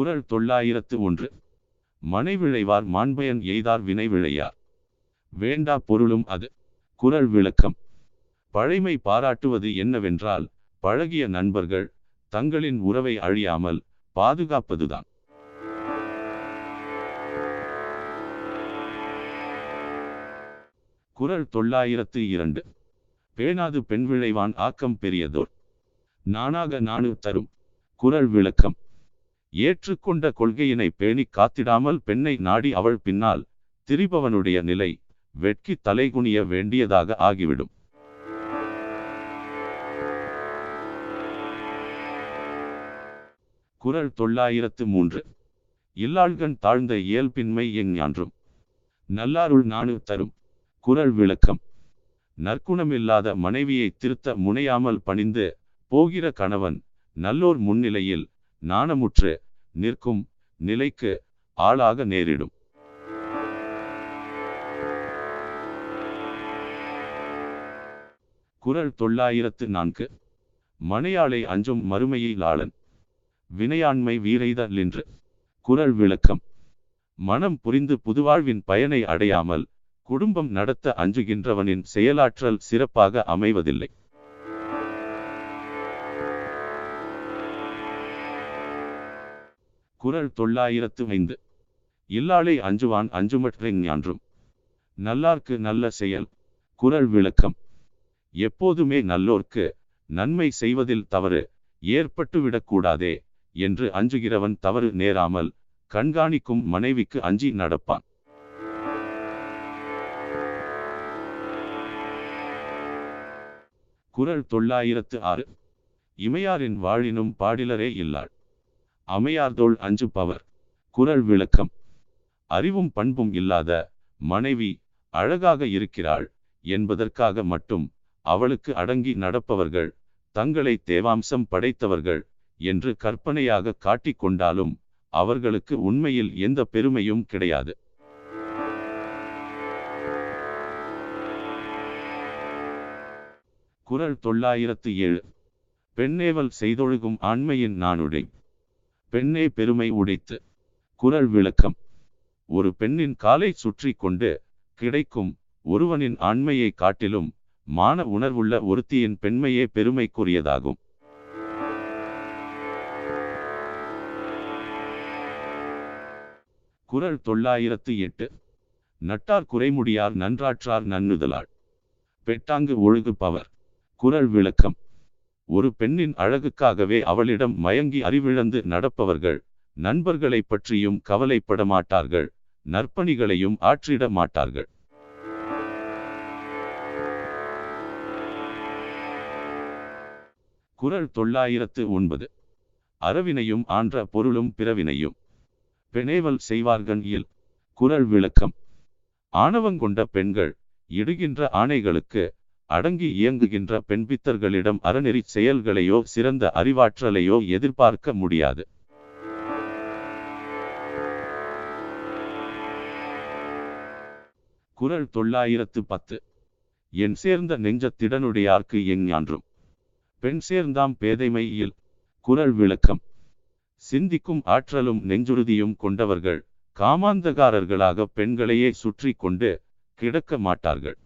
குரல் தொள்ளாயிரத்து ஒன்று. மனைவிழைவார் மாண்பயன் எய்தார் வினைவிழையார் வேண்டா பொருளும் அது. குறள் விளக்கம். பழைமை பாராட்டுவது என்னவென்றால் பழகிய நண்பர்கள் தங்களின் உறவை அழியாமல் பாதுகாப்பதுதான். குறள் தொள்ளாயிரத்து இரண்டு. பேணாது பெண் விளைவான் ஆக்கம் பெரியதோர். நானாக நானு தரும். குரல் விளக்கம். ஏற்றுக்கொண்ட கொள்கையினை பேணி காத்திடாமல் பெண்ணை நாடி அவள் பின்னால் திரிபவனுடைய நிலை வெட்கி தலைகுனிய வேண்டியதாக ஆகிவிடும். குறள் தொள்ளாயிரத்து மூன்று. இல்லாள்கண் தாழ்ந்த இயல்பின்மை எஞ்ஞான்றும் நல்லாருள் நாணு தரும். குரல் விளக்கம். நற்குணமில்லாத மனைவியை திருத்த முனையாமல் பணிந்து போகிற கணவன் நல்லோர் முன்னிலையில் நாணமுற்று நிற்கும் நிலைக்கு ஆளாக நேரிடும். குறள் தொள்ளாயிரத்து நான்கு. மனையாளை அஞ்சும் மறுமையை லாளன். வினையாண்மை வீரைதலின்று குரல் விளக்கம். மனம் புரிந்து புதுவாழ்வின் பயனை அடையாமல் குடும்பம் நடத்த அஞ்சுகின்றவனின் செயலாற்றல் சிறப்பாக அமைவதில்லை. குறள் தொள்ளாயிரத்து ஐந்து. இல்லாளை அஞ்சுவான் அஞ்சுமற்ற ஞான்றும். நல்லார்க்கு நல்ல செயல் குரல் விளக்கம். எப்போதுமே நல்லோர்க்கு நன்மை செய்வதில் தவறு ஏற்பட்டுவிடக்கூடாதே என்று அஞ்சுகிறவன் தவறு நேராமல் கண்காணிக்கும் மனைவிக்கு அஞ்சி நடப்பான். குரல் தொள்ளாயிரத்து ஆறு. இமையாரின் வாழினும் பாடிலரே இல்லாள். அமையார்தோள் அஞ்சு பவர் குறள் விளக்கம். அறிவும் பண்பும் இல்லாத மனைவி அழகாக இருக்கிறாள் என்பதற்காக மட்டும் அவளுக்கு அடங்கி நடப்பவர்கள் தங்களை தேவாம்சம் படைத்தவர்கள் என்று கற்பனையாக காட்டிக்கொண்டாலும் அவர்களுக்கு உண்மையில் எந்த பெருமையும் கிடையாது. குரல் தொள்ளாயிரத்து ஏழு. பெண்ணேவல் செய்தொழுகும் ஆண்மையின் நானுடை. பெண்ணே பெருமை உடைத்து. குறள் விளக்கம். ஒரு பெண்ணின் காலை சுற்றி கொண்டு கிடைக்கும் ஒருவனின் ஆண்மையை காட்டிலும் மான உணர்வுள்ள ஒருத்தியின் பெண்மையே பெருமைக்குரியதாகும். குறள் தொள்ளாயிரத்து எட்டு. நட்டார் குறைமுடியார் நன்றாற்றார் நன்னுதலாள். பெட்டாங்கு ஒழுகு பவர் குரல் விளக்கம். ஒரு பெண்ணின் அழகுக்காகவே அவளிடம் மயங்கி அறிவிழந்து நடப்பவர்கள் நண்பர்களை பற்றியும் கவலைப்பட மாட்டார்கள் நற்பணிகளையும் ஆற்றிட மாட்டார்கள். குறள் தொள்ளாயிரத்து ஒன்பது. அறவினையும் ஆன்ற பொருளும் பிறவினையும். பெணேவல் செய்வார்கள் இல். குரல் விளக்கம். ஆணவங்கொண்ட பெண்கள் இடுகின்ற ஆணைகளுக்கு அடங்கி இயங்குகின்ற பெண்பித்தர்களிடம் அறநெறி செயல்களையோ சிறந்த அறிவாற்றலையோ எதிர்பார்க்க முடியாது. குரல் தொள்ளாயிரத்து பத்து. என் சேர்ந்த நெஞ்சத்திடனுடையார்க்கு எஞ்ஞான்றும் பெண் சேர்ந்தாம் பேதைமையில் குரல் விளக்கம். சிந்திக்கும் ஆற்றலும் நெஞ்சுறுதியும் கொண்டவர்கள் காமாந்தகாரர்களாக பெண்களையே சுற்றி கொண்டு கிடக்க மாட்டார்கள்.